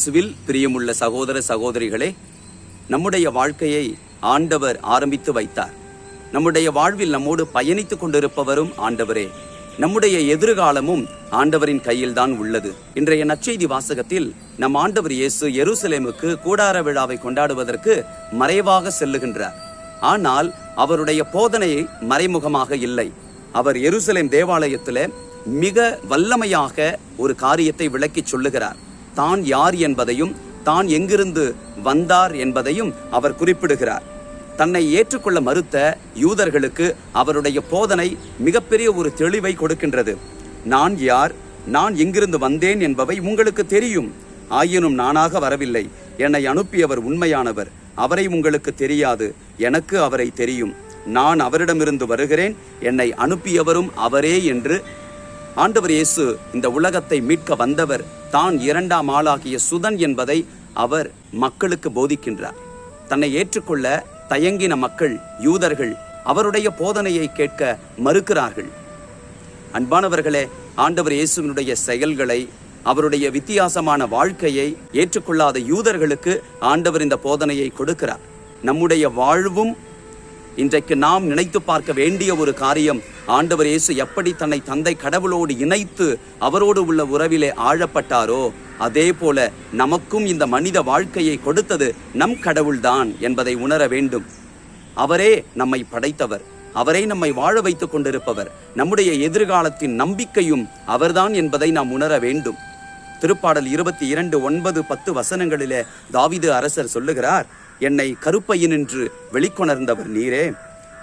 இயேசுவில் பிரியமுள்ள சகோதர சகோதரிகளே நம்முடைய வாழ்க்கையை ஆண்டவர் ஆரம்பித்து வைத்தார். நம்முடைய வாழ்வில் நம்மோடு பயணித்துக் கொண்டிருப்பவரும் ஆண்டவரே. நம்முடைய எதிர்காலமும் ஆண்டவரின் கையில்தான் உள்ளது. இன்றைய நற்செய்தி வாசகத்தில் நம் ஆண்டவர் இயேசு எருசலேமுக்கு கூடார விழாவை கொண்டாடுவதற்கு மறைவாக செல்லுகின்றார். ஆனால் அவருடைய போதனை மறைமுகமாக இல்லை. அவர் எருசலேம் தேவாலயத்தில் மிக வல்லமையாக ஒரு காரியத்தை விளக்கிச் சொல்லுகிறார். தான் யார் என்பதையும் தான் எங்கிருந்து வந்தார் என்பதையும் அவர் குறிப்பிடுகிறார். தன்னை ஏற்றுக்கொள்ள மறுத்த யூதர்களுக்கு அவருடைய போதனை மிகப்பெரிய ஒரு தெளிவை கொடுக்கின்றது. நான் யார்? நான் எங்கிருந்து வந்தேன் என்பவை உங்களுக்கு தெரியும். ஆயினும் நானாக வரவில்லை. என்னை அனுப்பியவர் உண்மையானவர். அவரை உங்களுக்கு தெரியாது. எனக்கு அவரை தெரியும். நான் அவரிடமிருந்து வருகிறேன். என்னை அனுப்பியவரும் அவரே என்று ஆண்டவர் இயேசு இந்த உலகத்தை மீட்க வந்தவர் தான் இரண்டாம் ஆளாகிய சுதன் என்பதை அவர் மக்களுக்கு போதிக்கின்றார். தன்னை ஏற்றுக்கொள்ள தயங்கின மக்கள் யூதர்கள் அவருடைய போதனையை கேட்க மறுக்கிறார்கள். அன்பானவர்களே ஆண்டவர் இயேசுவினுடைய செயல்களை அவருடைய வித்தியாசமான வாழ்க்கையை ஏற்றுக்கொள்ளாத யூதர்களுக்கு ஆண்டவர் இந்த போதனையை கொடுக்கிறார். நம்முடைய வாழ்வும் இன்றைக்கு நாம் நினைத்து பார்க்க வேண்டிய ஒரு காரியம் ஆண்டவர் இயேசு எப்படி தன்னை தந்தை கடவுளோடு இணைத்து அவரோடு உள்ள உறவிலே ஆழப்பட்டாரோ அதே போல நமக்கும் இந்த மனித வாழ்க்கையை கொடுத்தது நம் கடவுள்தான் என்பதை உணர வேண்டும். அவரே நம்மை படைத்தவர் அவரே நம்மை வாழ வைத்துக் கொண்டிருப்பவர் நம்முடைய எதிர்காலத்தின் நம்பிக்கையும் அவர்தான் என்பதை நாம் உணர வேண்டும். திருப்பாடல் இருபத்தி இரண்டு ஒன்பது பத்து வசனங்களிலே தாவிது அரசர் சொல்லுகிறார் என்னை கருப்பையினின்று வெளிக்கொணர்ந்தவர் நீரே.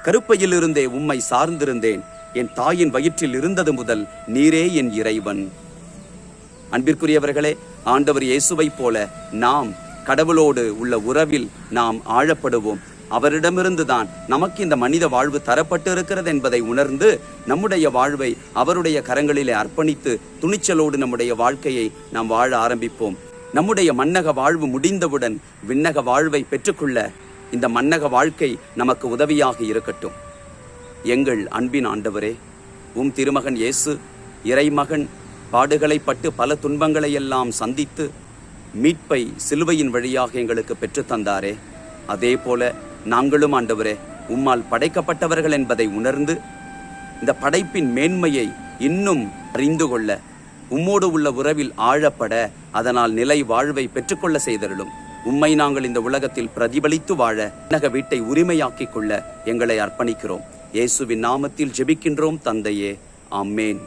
கருப்பையிலிருந்தே உம்மை சார்ந்திருந்தேன். என் தாயின் வயிற்றில் இருந்தது முதல் நீரே என் இறைவன். அன்பிற்குரியவர்களே ஆண்டவர் இயேசுவைப் போல நாம் கடவுளோடு உள்ள உறவில் நாம் ஆழப்படுவோம். அவரிடமிருந்து தான் நமக்கு இந்த மனித வாழ்வு தரப்பட்டு இருக்கிறது என்பதை உணர்ந்து நம்முடைய வாழ்வை அவருடைய கரங்களிலே அர்ப்பணித்து துணிச்சலோடு நம்முடைய வாழ்க்கையை நாம் வாழ ஆரம்பிப்போம். நம்முடைய மன்னக வாழ்வு முடிந்தவுடன் விண்ணக வாழ்வை பெற்றுக்கொள்ள இந்த மன்னக வாழ்க்கை நமக்கு உதவியாக இருக்கட்டும். எங்கள் அன்பின் ஆண்டவரே உம் திருமகன் இயேசு இறைமகன் பாடுகளை பட்டு பல துன்பங்களை எல்லாம் சந்தித்து மீட்பை சிலுவையின் வழியாக எங்களுக்கு பெற்றுத் தந்தாரே. அதே போல நாங்களும் ஆண்டவரே உம்மால் படைக்கப்பட்டவர்கள் என்பதை உணர்ந்து இந்த படைப்பின் மேன்மையை இன்னும் அறிந்து கொள்ள உம்மோடு உள்ள உறவில் ஆழப்பட அதனால் நிலை வாழ்வை பெற்றுக்கொள்ள செய்தருளும். உம்மை நாங்கள் இந்த உலகத்தில் பிரதிபலித்து வாழ நக வீட்டை உரிமையாக்கிக் கொள்ள எங்களை அர்ப்பணிக்கிறோம். இயேசுவின் நாமத்தில் ஜெபிக்கின்றோம் தந்தையே. ஆமேன்.